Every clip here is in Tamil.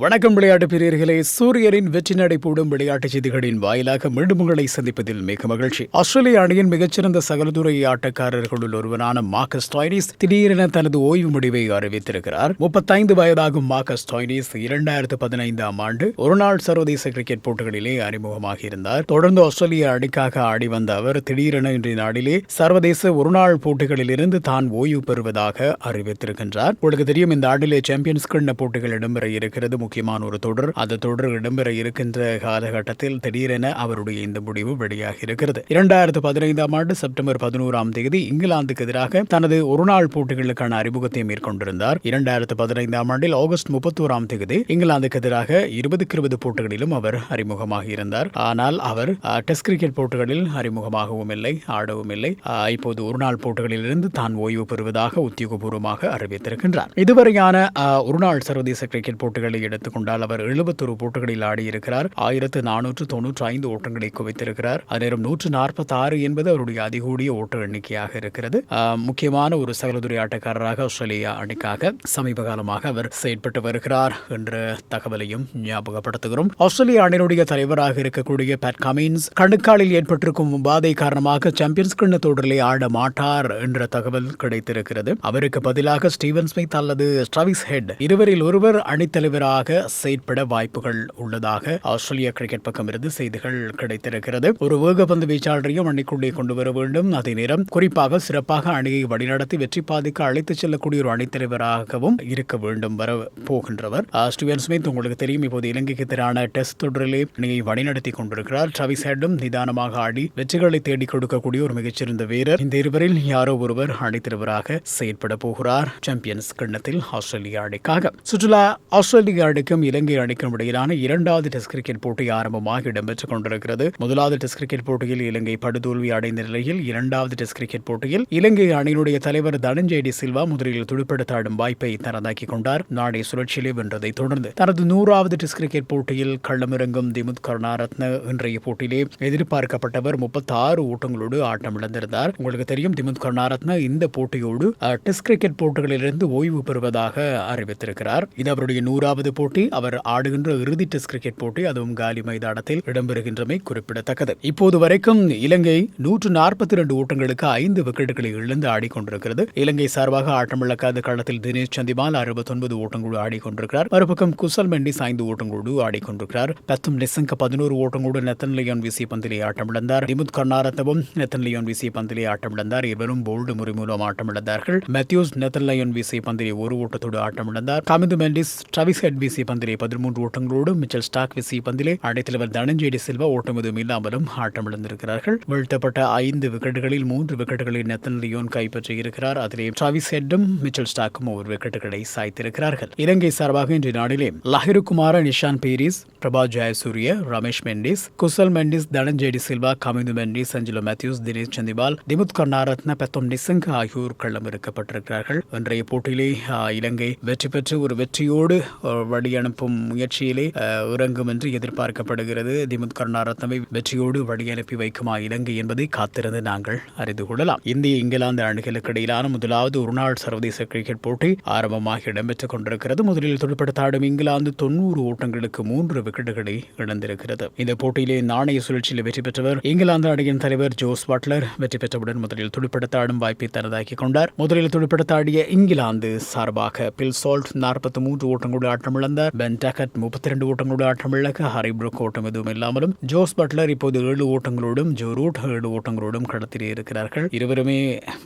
வணக்கம் விளையாட்டு பிரியர்களே. சூரியனின் வெற்றி நடை போடும் விளையாட்டு செய்திகளின் வாயிலாக மீண்டும் உங்களை சந்திப்பதில் மிக மகிழ்ச்சி. ஆஸ்திரேலிய அணியின் மிகச்சிறந்த சகலதுறை ஆட்டக்காரர்களுள் ஒருவரான மார்க்கஸ் டாய்னிஸ் திடீரென தனது ஓய்வு முடிவை அறிவித்திருக்கிறார். முப்பத்தைந்து வயதாகும் மார்க்கஸ் டாய்னிஸ் இரண்டாயிரத்து பதினைந்தாம் ஆண்டு ஒருநாள் சர்வதேச கிரிக்கெட் போட்டிகளிலே அறிமுகமாக இருந்தார். தொடர்ந்து ஆஸ்திரேலிய அணிக்காக ஆடி வந்த அவர் திடீரென இன்றைய நாளிலே சர்வதேச ஒருநாள் போட்டிகளிலிருந்து தான் ஓய்வு பெறுவதாக அறிவித்திருக்கின்றார். உங்களுக்கு தெரியும் இந்த ஆண்டிலே சாம்பியன்ஸ் கிண்ண போட்டிகள் இடம்பெற இருக்கிறது. முக்கியமான ஒரு தொடர். அந்த தொடர் இடம்பெற இருக்கின்ற காலகட்டத்தில் திடீரென அவருடைய இந்த முடிவு வெளியாகி இருக்கிறது இரண்டாயிரத்து பதினைந்தாம் ஆண்டு செப்டம்பர் பதினோராம் தேதி இங்கிலாந்துக்கு எதிராக தனது ஒருநாள் போட்டிகளுக்கான அறிமுகத்தை மேற்கொண்டிருந்தார். இரண்டாயிரத்து பதினைந்தாம் ஆண்டில் ஆகஸ்ட் முப்பத்தோராம் தேதி இங்கிலாந்துக்கு எதிராக இருபதுக்கு இருபது போட்டிகளிலும் அவர் அறிமுகமாக இருந்தார். ஆனால் அவர் டெஸ்ட் கிரிக்கெட் போட்டிகளில் அறிமுகமாகவும் இல்லை ஆடவும் இல்லை. இப்போது ஒருநாள் போட்டிகளிலிருந்து தான் ஓய்வு பெறுவதாக உத்தியோகபூர்வமாக அறிவித்திருக்கின்றார். இதுவரையான ஒருநாள் சர்வதேச கிரிக்கெட் போட்டிகளை எடுத்துக்கொண்டால் அவர் எழுபத்தொரு போட்டிகளில் ஆடியிருக்கிறார். ஆயிரத்து நானூற்று தொன்னூற்றி ஐந்து ஓட்டங்களை குவித்திருக்கிறார். அதேரம் நூற்று நாற்பத்தி ஆறு என்பது அவருடைய அதிகூடிய ஓட்ட எண்ணிக்கையாக இருக்கிறது. முக்கியமான ஒரு சகலதுறை ஆட்டக்காரராக ஆஸ்திரேலியா அணிக்காக சமீப காலமாக அவர் செயற்பட்டு வருகிறார் என்ற தகவலையும் ஞாபகப்படுத்துகிறோம். ஆஸ்திரேலிய அணியினுடைய தலைவராக இருக்கக்கூடிய பேட் கமின்ஸ் கணுக்காலில் ஏற்பட்டிருக்கும் உபாதை காரணமாக சாம்பியன்ஸ் கிண்ண தொடரிலே ஆட மாட்டார் என்ற தகவல் கிடைத்திருக்கிறது. அவருக்கு பதிலாக ஸ்டீவன் ஸ்மித் அல்லது ஸ்டவிஸ் ஹெட் இருவரில் ஒருவர் அணித்தலைவராக செயற்பட வாய்ப்புகள் உள்ளதாக ஆஸ்திரேலிய கிரிக்கெட் பக்கம் இருந்து செய்திகள் கிடைத்திருக்கிறது. ஒரு வேகப்பந்து வீச்சாளரையும் அணிக்குள்ளே கொண்டு வர வேண்டும். அதே நேரம் குறிப்பாக சிறப்பாக அணியை வழிநடத்தி வெற்றி பாதிக்க அழைத்துச் செல்லக்கூடிய ஒரு அணித்தலைவராகவும் இருக்க வேண்டும் வர போகின்றவர். ஸ்டீவன் ஸ்மித் உங்களுக்கு தெரியும் இப்போது இலங்கைக்கு எதிரான டெஸ்ட் தொடரிலே அணியை வழிநடத்தி கொண்டிருக்கிறார். ட்ரவிஸ் ஹெட்டும் நிதானமாக ஆடி வெற்றிகளை தேடிக் கொடுக்கக்கூடிய ஒரு மிகச்சிறந்த வீரர். இந்த இருவரில் யாரோ ஒருவர் அணித்தலைவராக செயற்பட போகிறார். சாம்பியன்ஸ் கிண்ணத்தில் ஆஸ்திரேலிய அணிக்காக. சுற்றுலா ஆஸ்திரேலிய அணிக்கும் இலங்கை அணிக்கும் இடையிலான இரண்டாவது டெஸ்ட் கிரிக்கெட் போட்டி ஆரம்பமாக இடம்பெற்றுக் கொண்டிருக்கிறது. முதலாவது டெஸ்ட் கிரிக்கெட் போட்டியில் இலங்கை படுதோல்வி அடைந்த நிலையில் இரண்டாவது டெஸ்ட் கிரிக்கெட் போட்டியில் இலங்கை அணியினுடைய தலைவர் தனஞ்சய் டி சில்வா முதலில் துடுப்படுத்தாடும் வாய்ப்பை தனதாக்கி கொண்டார். நாடே சுழற்சியிலே வென்றதை தொடர்ந்து தனது நூறாவது டெஸ்ட் கிரிக்கெட் போட்டியில் களமிறங்கும் திமுத் கருணாரத்ன இன்றைய போட்டியிலே எதிர்பார்க்கப்பட்டவர் முப்பத்தி ஆறு ஓட்டங்களோடு ஆட்டம் இழந்திருந்தார் உங்களுக்கு தெரியும் திமுத் கருணாரத்ன இந்த போட்டியோடு டெஸ்ட் கிரிக்கெட் போட்டிகளிலிருந்து ஓய்வு பெறுவதாக அறிவித்திருக்கிறார். இது அவருடைய நூறாவது போட்டி அவர் ஆடுகின்ற இறுதி டெஸ்ட் கிரிக்கெட் போட்டி அதுவும் காலி மைதானத்தில் இடம்பெறுகின்றமை குறிப்பிடத்தக்கது. இப்போது வரைக்கும் இலங்கை நூற்று நாற்பத்தி இரண்டு ஓட்டங்களுக்கு ஐந்து விக்கெட்டுகளை இழந்து ஆடிக்கொண்டிருக்கிறது. இலங்கை சார்பாக ஆட்டமிழக்காத களத்தில் தினேஷ் சந்திமால் அறுபத்தொன்பது ஓட்டங்களோடு ஆடிக்கொண்டிருக்கிறார். மறுபக்கம் குசல் மெண்டிஸ் ஐந்து ஓட்டங்களோடு ஆடிக்கொண்டிருக்கிறார். பத்தும் நெசங்க பதினோரு ஓட்டங்களோடு நெத்தன் லியோன் வீசிய பந்திலே ஆட்டமிழந்தார். நிமுத் கர்ணாரத்தவும் நெத்தன் லியோன் வீசிய பந்திலே ஆட்டமிழந்தார். இருவரும் போல்டு முறை மூலம் ஆட்டமிழந்தார்கள். மேத்யூஸ் நெத்தன் லியோன் வீசிய பந்திலே ஒரு ஓட்டத்தோடு ஆட்டமிழந்தார். காமிந்து மெண்டிஸ் ட்ரவிஸ் ஹெட் வீசிய பந்திலே பதிமூன்று ஓட்டங்களோடு மிச்சல் ஸ்டாக் வீசிய பந்திலே அடைத்தலைவர் தனஞ்சேடி சில்வா ஓட்டம் எதுவும் இல்லாமலும் ஆட்டமிழந்திருக்கிறார்கள். வீழ்த்தப்பட்ட ஐந்து விக்கெட்டுகளில் மூன்று விக்கெட்டுகளை நெத்தன் லியோன் கைப்பற்றி இருக்கிறார். அதிலே டிராவிஸ் ஹெட்டும் மிச்சல் ஸ்டாக்கும் ஒரு விக்கெட்டுகளை சாய்த்திருக்கிறார்கள். இலங்கை சார்பாக இன்று நாளிலே லஹிருகுமார நிஷான் பீரிஸ் பிரபா ஜெயசூரிய ரமேஷ் மெண்டிஸ் குசல் மெண்டிஸ் தனஞ்சேடி சில்வா கமிந்து மெண்டிஸ் அஞ்சலோ மேத்யூஸ் தினேஷ் சந்திபால் திமுத் கர்ணாரத்ன பெத்தம் நிசங்க ஆகியோர் களம் இருக்கப்பட்டிருக்கிறார்கள் இன்றைய போட்டியிலே இலங்கை வெற்றி பெற்று ஒரு வெற்றியோடு வழி அனுப்பும் முயற்சியிலே ஆ, இறங்கும் என்று எதிர்பார்க்கப்படுகிறது. திமுத் கருணாரத்னவை வெற்றியோடு வழியனுப்பி வைக்குமா? இலங்கை என்பதை காத்திருந்து நாங்கள் அறிந்து கொள்ளலாம். இந்திய இங்கிலாந்து அணிகளுக்கு இடையிலான முதலாவது ஒருநாள் சர்வதேச கிரிக்கெட் போட்டி ஆரம்பமாக இடம்பெற்றுக் கொண்டிருக்கிறது. முதலில் துடுப்படுத்தாடும் இங்கிலாந்து தொண்ணூறு ஓட்டங்களுக்கு மூன்று விக்கெட்டுகளை இழந்திருக்கிறது. இந்த போட்டியிலே நாணய சுழற்சியில் வெற்றி பெற்றவர் இங்கிலாந்து அணியின் தலைவர் ஜோஸ் பட்லர் வெற்றி பெற்றவுடன் முதலில் துடுப்படுத்தாடும் வாய்ப்பை தனதாக்கிக் கொண்டார். முதலில் துடுப்படுத்தாடிய இங்கிலாந்து சார்பாக பில் சால்ட் நாற்பத்தி மூன்று ஓட்டங்களோடு இழந்த பென் டக்கட் முப்பத்தி ரெண்டு ஓட்டங்களோடு ஆட்டமிழக்க ஹரி புரூக் ஓட்டம் எதுவும் இல்லாமலும் ஜோஸ் பட்லர் இப்போது ஏழு ஓட்டங்களோடும் ஜோ ரூட் ஏழு ஓட்டங்களோடும் களத்திலே இருக்கிறார்கள் இருவருமே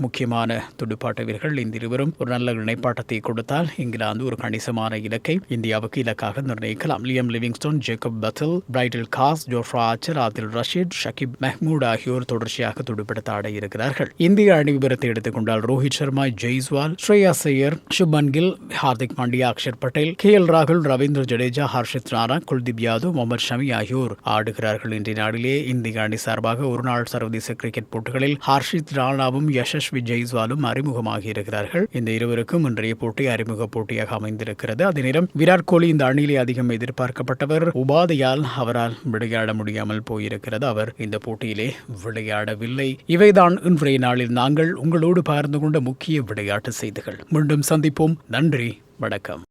முக்கியமான துடுப்பாட்ட வீரர்கள் இந்த இருவரும் ஒரு நல்ல இணைப்பாட்டத்தை கொடுத்தால் இங்கிலாந்து ஒரு கணிசமான இலக்கை இந்தியாவுக்கு இலக்காக நிர்ணயிக்கலாம் Liam Livingstone Jacob Bethell Brydon Carse Jofra Archer Adil Rashid Saqib Mahmood ஆகியோர் தொடர்ச்சியாக துடுப்படுத்த ஆட இருக்கிறார்கள் இந்திய அணி விவரத்தை எடுத்துக்கொண்டால் ரோஹித் சர்மா ஜெய்ஸ்வால் ஸ்ரேயா சையர் சுப்மன் கில் ஹார்திக் பாண்டியா அக்ஷர் பட்டேல் கே எல் ராகுல் ரவீந்திர ஜடேஜா ஹர்ஷித் ராணா குல்தீப் யாதவ் முகமது ஷமி ஆகியோர் ஆடுகிறார்கள். இன்றைய நாளிலே இந்திய அணி சார்பாக ஒருநாள் சர்வதேச கிரிக்கெட் போட்டிகளில் ஹர்ஷித் ராணாவும் யசஸ்வி ஜெய்ஸ்வாலும் அறிமுகமாக இருக்கிறார்கள். இந்த இருவருக்கும் இன்றைய போட்டி அறிமுக போட்டியாக அமைந்திருக்கிறது. அதே நேரம் விராட் கோலி இந்த அணியிலே அதிகம் எதிர்பார்க்கப்பட்டவர் உபாதையால் அவரால் விளையாட முடியாமல் போயிருக்கிறது. அவர் இந்த போட்டியிலே விளையாடவில்லை. இவைதான் இன்றைய நாளில் நாங்கள் உங்களோடு பகிர்ந்து கொண்ட முக்கிய விளையாட்டு செய்திகள். மீண்டும் சந்திப்போம். நன்றி. வணக்கம்.